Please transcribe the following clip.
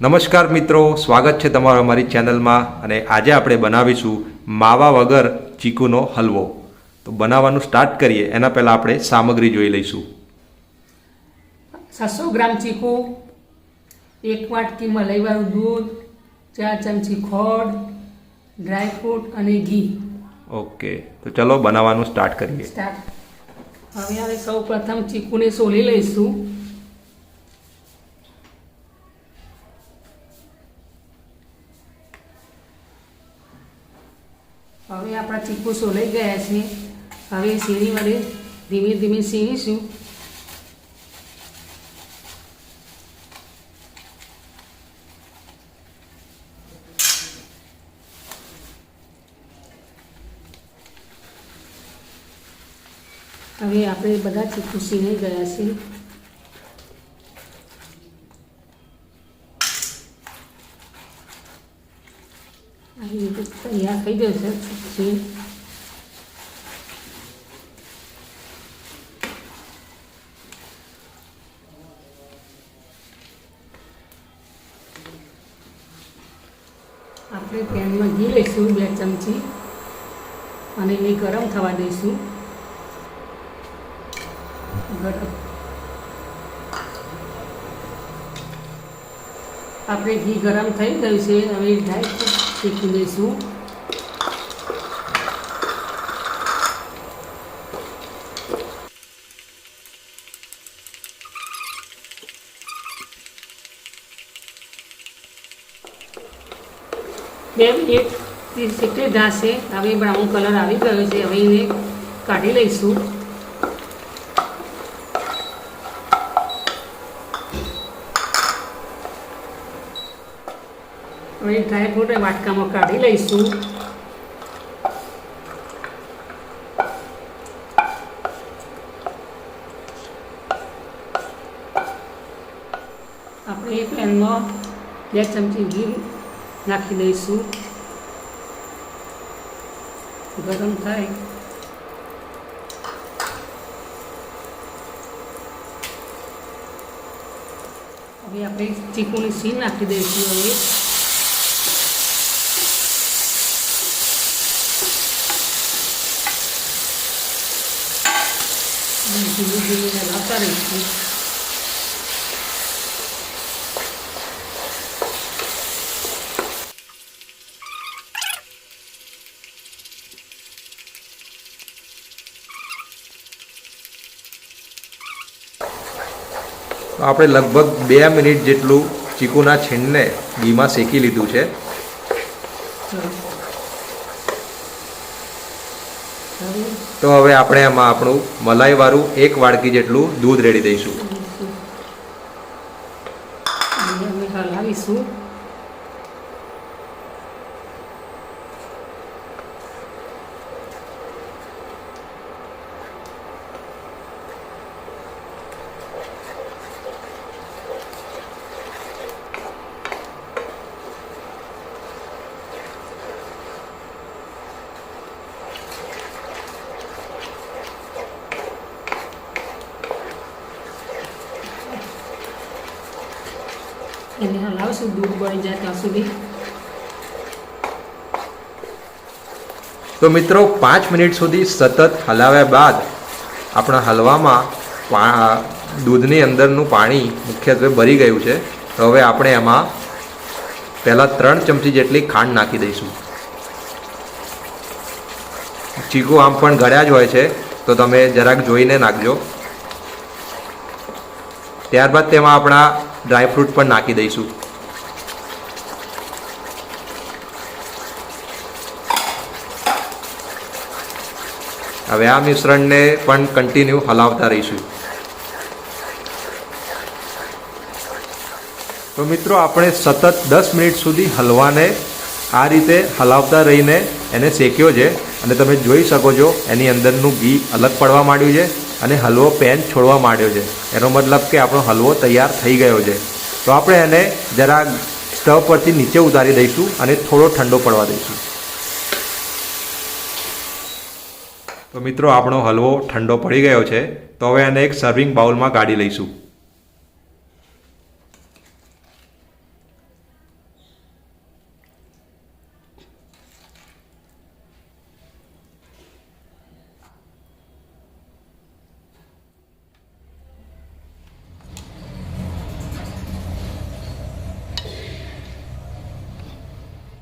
નમસ્કાર મિત્રો સ્વાગત છે તમારું અમારી ચેનલમાં અને આજે આપણે બનાવીશું માવા વગર ચીકુનો હલવો. તો બનાવવાનું સ્ટાર્ટ કરીએ એના પહેલાં આપણે સામગ્રી જોઈ લઈશું. છસો ગ્રામ ચીકુ એક વાટકી મલાઈવાળું દૂધ ચાર ચમચી ખોડ ડ્રાયફ્રૂટ અને ઘી. ઓકે તો ચલો બનાવવાનું સ્ટાર્ટ કરીએ. સ્ટાર્ટ હવે આપણે સૌ પ્રથમ ચીકુને સોલી લઈશું. હવે આપણા ચીકુ સોલાઈ ગયા છે. હવે સીણી વડે ધીમે ધીમે સીણીશું હવે આપણે બધા ચીકુ સીણી ગયા છે. આવી રીતે તૈયાર થઈ આપણે પેનમાં ઘી લઈશું બે ચમચી અને એ ગરમ થવા દઈશું. ગરમ. આપણે ઘી ગરમ થઈ ગયું છે. હવે ડ્રાય શેકી દઈશું બે મિનિટ શેકી ધાશે હવે બ્રાઉન કલર આવી ગયો છે. હવે એને કાઢી લઈશું. હવે ડ્રાયફ્રૂટ વાટકામાં કાઢી લઈશું. આપણે એ પેનમાં બે ચમચી ઘી નાખી દઈશું. ગરમ થાય. હવે આપણે ચીકુની સીન નાખી દઈશું હવે. આપણે લગભગ બે મિનિટ જેટલું ચીકુના છીણને ઘીમાં શેકી લીધું છે ચલો હવે તો હવે આપણે એમાં આપણું મલાઈવાળું એક વાડકી જેટલું દૂધ રેડી દઈશું. હલાવીશું એને હલાવશું દૂધ બળી જાય ત્યાં સુધી. તો મિત્રો, પાંચ મિનિટ સુધી સતત હલાવ્યા બાદ આપણા હલવામાં દૂધની અંદરનું પાણી મુખ્યત્વે ભરી ગયું છે. તો હવે આપણે એમાં પહેલાં ત્રણ ચમચી જેટલી ખાંડ નાખી દઈશું. ચીકુ આમ પણ ગળ્યા જ હોય છે, તો તમે જરાક જોઈને નાખજો. ત્યારબાદ તેમાં આપણા ડ્રાયફ્રૂટ પણ નાખી દઈશું. હવે આ મિશ્રણને પણ કન્ટિન્યુ હલાવતા રહીશું. તો મિત્રો, આપણે સતત દસ મિનિટ સુધી હલવાને આ રીતે હલાવતા રહીને એને શેક્યો છે. અને તમે જોઈ શકો છો, એની અંદરનું ઘી અલગ પડવા માંડ્યું છે. અને હલવો પેન છોડવા માંડ્યો છે. એનો મતલબ કે આપણો હલવો તૈયાર થઈ ગયો છે. તો આપણે એને જરા સ્ટવ પરથી નીચે ઉતારી દઈશું અને થોડો ઠંડો પડવા દઈશું. તો મિત્રો, આપણો હલવો ઠંડો પડી ગયો છે. તો હવે એને એક સર્વિંગ બાઉલમાં કાઢી લઈશું.